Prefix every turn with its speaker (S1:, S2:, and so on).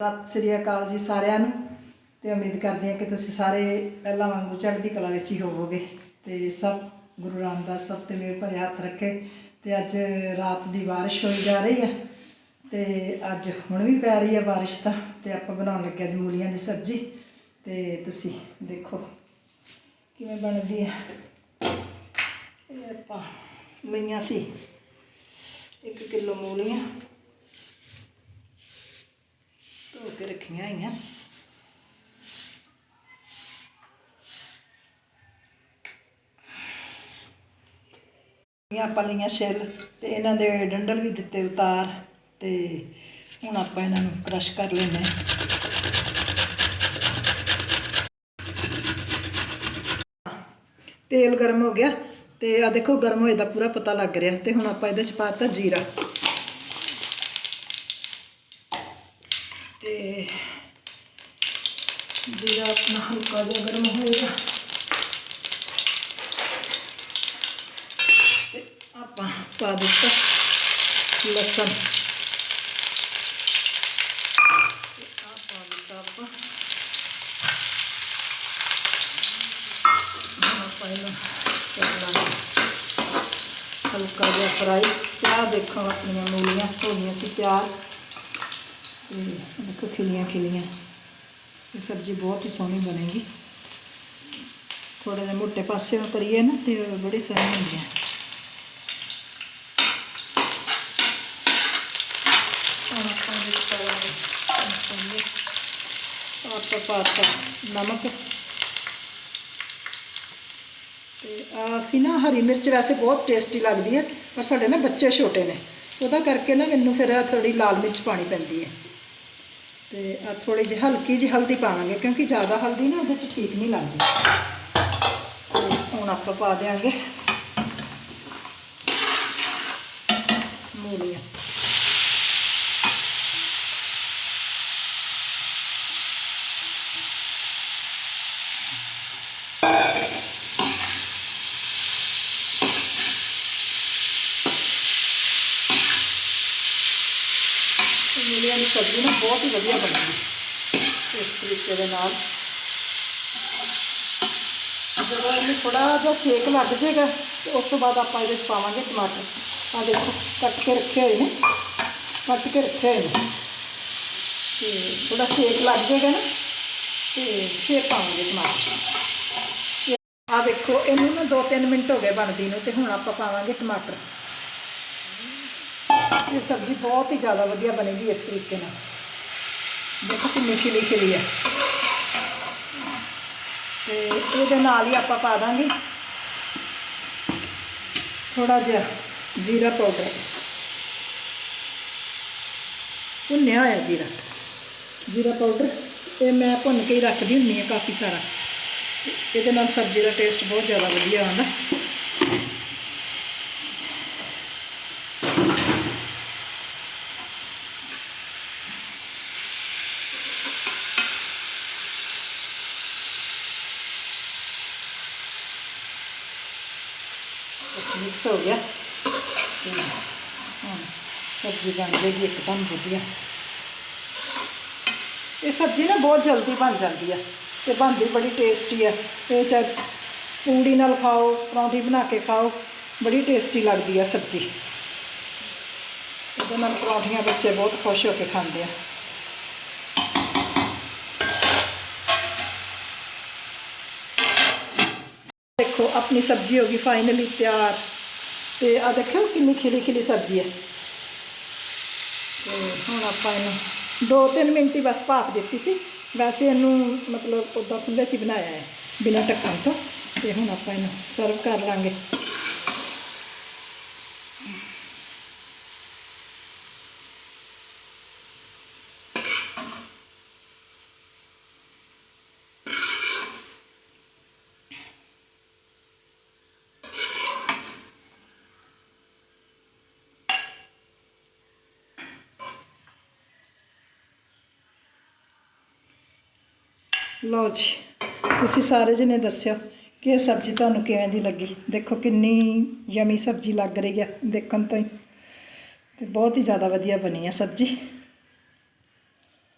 S1: ਸਤਿ ਸ੍ਰੀ ਅਕਾਲ ਜੀ ਸਾਰਿਆਂ ਨੂੰ ਤੇ ਉਮੀਦ ਕਰਦੇ ਹਾਂ ਕਿ ਤੁਸੀਂ ਸਾਰੇ ਪਹਿਲਾਂ ਵਾਂਗੂ ਚੜ੍ਹਦੀ ਕਲਾ ਵਿੱਚ ਹੀ ਹੋਵੋਗੇ ਤੇ ਸਭ ਗੁਰੂ ਰਾਮਦਾਸ ਸਭ ਤੇ ਮੇਰੇ ਭਰੇ ਹੱਥ ਰੱਖੇ ਤੇ ਅੱਜ ਰਾਤ ਦੀ ਬਾਰਿਸ਼ ਹੋਈ ਜਾ ਰਹੀ ਹੈ ਤੇ ਅੱਜ ਹੁਣ ਵੀ ਪੈ ਰਹੀ ਹੈ ਬਾਰਿਸ਼ ਤਾਂ ਤੇ ਆਪਾਂ ਬਣਾਉਣ ਲੱਗੇ ਅੱਜ ਮੂਲੀਆਂ ਦੀ ਸਬਜ਼ੀ ਤੇ ਤੁਸੀਂ ਦੇਖੋ ਕਿਵੇਂ ਬਣਦੀ ਹੈ। ਇਹ ਆਪਾਂ ਮਈਆਂ ਸੀ 1 ਕਿਲੋ ਮੂਲੀਆਂ ਧੋ ਕੇ ਰੱਖੀਆਂ ਹੋਈਆਂ। ਇਹ ਆਪਾਂ ਲਈਆਂ ਛਿੱਲ ਤੇ ਇਹਨਾਂ ਦੇ ਡੰਡਲ ਵੀ ਦਿੱਤੇ ਉਤਾਰ ਤੇ ਹੁਣ ਆਪਾਂ ਇਹਨਾਂ ਨੂੰ ਕ੍ਰਸ਼ ਕਰ ਲੈਂਦੇ ਹਾਂ। ਤੇਲ ਗਰਮ ਹੋ ਗਿਆ ਤੇ ਆ ਦੇਖੋ ਗਰਮ ਹੋਏ ਦਾ ਪੂਰਾ ਪਤਾ ਲੱਗ ਰਿਹਾ ਤੇ ਹੁਣ ਆਪਾਂ ਇਹਦੇ ਚ ਪਾਤਾ ਜੀਰਾ। ਤੇ ਜੀਰਾ ਆਪਣਾ ਹਲਕਾ ਜਿਹਾ ਗਰਮ ਹੋਏਗਾ। ਤੇ ਆਪਾਂ ਪਾ ਦਿੱਤਾ ਲਸਣ। ਦਿੱਤਾ ਆਪਾਂ। ਹੁਣ ਹਲਕਾ ਜਿਹਾ ਫਰਾਈ ਤੇ ਦੇਖੋ ਆਪਣੀਆਂ ਮੂਲੀਆਂ ਹੋ ਸੀ ਤਿਆਰ। ਤੇ ਦੇਖੋ ਖਿਲੀਆਂ ਖਿਲੀਆਂ। ਇਹ ਸਬਜ਼ੀ ਬਹੁਤ ਹੀ ਸੋਹਣੀ ਬਣੇਗੀ। ਥੋੜਾ ਜਿਹਾ ਮੋਟੇ ਪਾਸੇ ਕਰੀਏ ਨਾ ਤੇ ਬੜੀ ਸੋਹਣੀ ਹੁੰਦੀ ਹੈ। ਹੁਣ ਆਪਾਂ ਪਾਤਾ ਨਮਕ। ਤੇ ਅਸੀਂ ਨਾ ਹਰੀ ਮਿਰਚ ਵੈਸੇ ਬਹੁਤ ਟੇਸਟੀ ਲੱਗਦੀ ਹੈ, ਪਰ ਸਾਡੇ ਨਾ ਬੱਚੇ ਛੋਟੇ ਨੇ। ਉਹਦਾ ਕਰਕੇ ਨਾ ਮੈਨੂੰ ਫਿਰ ਥੋੜੀ ਲਾਲ ਮਿਰਚ ਪਾਣੀ ਪੈਂਦੀ ਹੈ। ਤੇ ਆ ਥੋੜੀ ਜਿਹੀ, ਹਲਕੀ ਜਿਹੀ ਹਲਦੀ ਪਾਵਾਂਗੇ, ਕਿਉਂਕਿ ਜ਼ਿਆਦਾ ਹਲਦੀ ਨਾ ਉਹਦੇ 'ਚ ਠੀਕ ਨਹੀਂ ਲੱਗਦੀ। ਤੇ, ਹੁਣ ਆਪਾਂ ਪਾ ਦਿਆਂਗੇ। ਮੂਲੀਆਂ ਤੇ ਮੂਲੀਆਂ ਦੀ ਸਬਜ਼ੀ ਨਾ ਬਹੁਤ ਹੀ ਵਧੀਆ ਬਣਦੀ ਇਸ ਤਰੀਕੇ ਦੇ ਨਾਲ। ਜਦੋਂ ਇਹਨੂੰ ਥੋੜਾ ਜਿਹਾ ਸੇਕ ਲੱਗ ਜਾਏਗਾ, ਤੇ ਉਸ ਤੋਂ ਬਾਅਦ ਆਪਾਂ ਇਹਦੇ ਵਿੱਚ ਪਾਵਾਂਗੇ ਟਮਾਟਰ। ਆ ਦੇਖੋ, ਕੱਟ ਕੇ ਰੱਖੇ ਹੋਏ ਨੇ। ਕੱਟ ਕੇ ਰੱਖੇ ਹੋਏ ਨੇ। ਤੇ ਥੋੜਾ ਸੇਕ ਲੱਗ ਜਾਏਗਾ ਨਾ, ਤੇ ਫਿਰ ਪਾਵਾਂਗੇ ਟਮਾਟਰ। ਆ ਦੇਖੋ, ਇਹਨੂੰ ਨਾ 2-3 ਮਿੰਟ ਹੋ ਗਏ ਬਣਦੀ ਨੂੰ, ਤੇ ਹੁਣ ਆਪਾਂ ਪਾਵਾਂਗੇ ਟਮਾਟਰ। ਇਹ ਸਬਜ਼ੀ ਬਹੁਤ ਹੀ ਜ਼ਿਆਦਾ ਵਧੀਆ ਬਣੇਗੀ ਇਸ ਤਰੀਕੇ ਨਾਲ। ਦੇਖੋ ਕਿੰਨੀ ਖਿਲੀ ਖਿਲੀ ਹੈ। ਤੇ ਇਹਦੇ ਨਾਲ ਹੀ ਆਪਾਂ ਪਾ ਦਾਂਗੇ ਥੋੜਾ ਜਿਹਾ ਜੀਰਾ ਪਾਊਡਰ। ਭੁੰਨਿਆ ਹੋਇਆ ਜੀਰਾ। ਜੀਰਾ ਪਾਊਡਰ ਇਹ ਮੈਂ ਭੁੰਨ ਕੇ ਹੀ ਰੱਖਦੀ ਹੁੰਦੀ ਹਾਂ ਕਾਫੀ ਸਾਰਾ। ਇਹਦੇ ਨਾਲ ਸਬਜ਼ੀ ਦਾ ਟੇਸਟ ਬਹੁਤ ਜ਼ਿਆਦਾ ਵਧੀਆ ਆਉਂਦਾ। ਬਸ ਮਿਕਸ ਹੋ ਗਿਆ। ਤੇ ਹੁਣ ਸਬਜ਼ੀ ਬਣ ਜਾਏਗੀ ਇੱਕਦਮ ਵਧੀਆ। ਇਹ ਸਬਜ਼ੀ ਨਾ ਬਹੁਤ ਜਲਦੀ ਬਣ ਜਾਂਦੀ ਹੈ ਤੇ ਬਣਦੀ ਬੜੀ ਟੇਸਟੀ ਹੈ ਇਹ ਚਾਹੇ ਪੂੜੀ ਨਾਲ ਖਾਓ, ਪਰੌਂਠੀ ਬਣਾ ਕੇ ਖਾਓ, ਬੜੀ ਟੇਸਟੀ ਲੱਗਦੀ ਆ ਸਬਜ਼ੀ। ਇਹਦੇ ਨਾਲ ਪਰੌਂਠੀਆਂ ਬੱਚੇ ਬਹੁਤ ਖੁਸ਼ ਹੋ ਕੇ ਖਾਂਦੇ ਆ। ਦੇਖੋ ਆਪਣੀ ਸਬਜ਼ੀ ਹੋ ਗਈ ਫਾਈਨਲੀ ਤਿਆਰ ਤੇ ਆ ਦੇਖੋ ਕਿੰਨੀ ਖਿਲੀ ਖਿਲੀ ਸਬਜ਼ੀ ਹੈ ਤੇ ਹੁਣ ਆਪਾਂ ਇਹਨੂੰ 2-3 ਮਿੰਟ ਹੀ ਬਸ ਭਾਫ ਦਿੱਤੀ ਸੀ ਵੈਸੇ ਇਹਨੂੰ ਮਤਲਬ ਉੱਦਾਂ ਖੁੱਲ੍ਹੇ 'ਚ ਹੀ ਬਣਾਇਆ ਹੈ ਬਿਨਾਂ ਢੱਕਣ ਤੋਂ ਤੇ ਹੁਣ ਆਪਾਂ ਇਹਨੂੰ ਸਰਵ ਕਰ ਲਓ ਜੀ, ਤੁਸੀਂ ਸਾਰੇ ਜਣੇ ਦੱਸਿਓ ਕਿ ਇਹ ਸਬਜ਼ੀ ਤੁਹਾਨੂੰ ਕਿਵੇਂ ਦੀ ਲੱਗੀ? ਦੇਖੋ ਕਿੰਨੀ ਯਮੀ ਸਬਜ਼ੀ ਲੱਗ ਰਹੀ ਹੈ ਦੇਖਣ ਤੋਂ ਹੀ। ਤੇ ਬਹੁਤ ਹੀ ਜ਼ਿਆਦਾ ਵਧੀਆ ਬਣੀ ਹੈ ਸਬਜ਼ੀ।